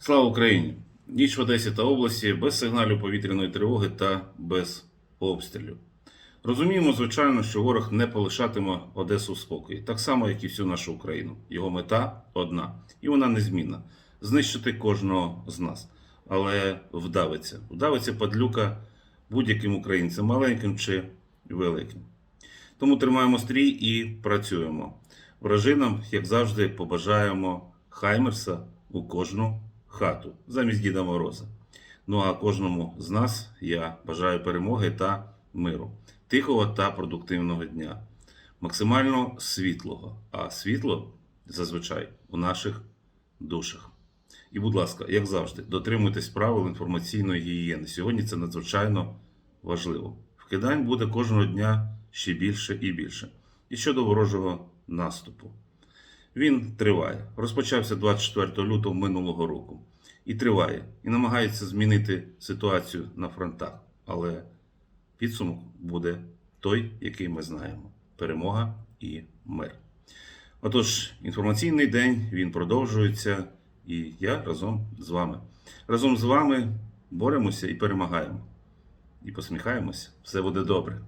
Слава Україні! Ніч в Одесі та області без сигналів повітряної тривоги та без обстрілів. Розуміємо, звичайно, що ворог не полишатиме Одесу в спокої, так само, як і всю нашу Україну. Його мета одна, і вона незмінна знищити кожного з нас. Але вдавиться. Вдавиться падлюка будь-яким українцем, маленьким чи великим. Тому тримаємо стрій і працюємо. Вражинам, як завжди, побажаємо Хаймерса у кожну хату замість Діда Мороза. Ну а кожному з нас я бажаю перемоги та миру, тихого та продуктивного дня, максимально світлого, а світло зазвичай у наших душах. І, будь ласка, як завжди, дотримуйтесь правил інформаційної гігієни. Сьогодні це надзвичайно важливо. Вкидань буде кожного дня ще більше і більше. І щодо ворожого наступу. Він триває. Розпочався 24 лютого минулого року. І триває. І намагається змінити ситуацію на фронтах. Але підсумок буде той, який ми знаємо: перемога і мир. Отож, інформаційний день він продовжується, і я разом з вами. Разом з вами боремося і перемагаємо. І посміхаємося. Все буде добре.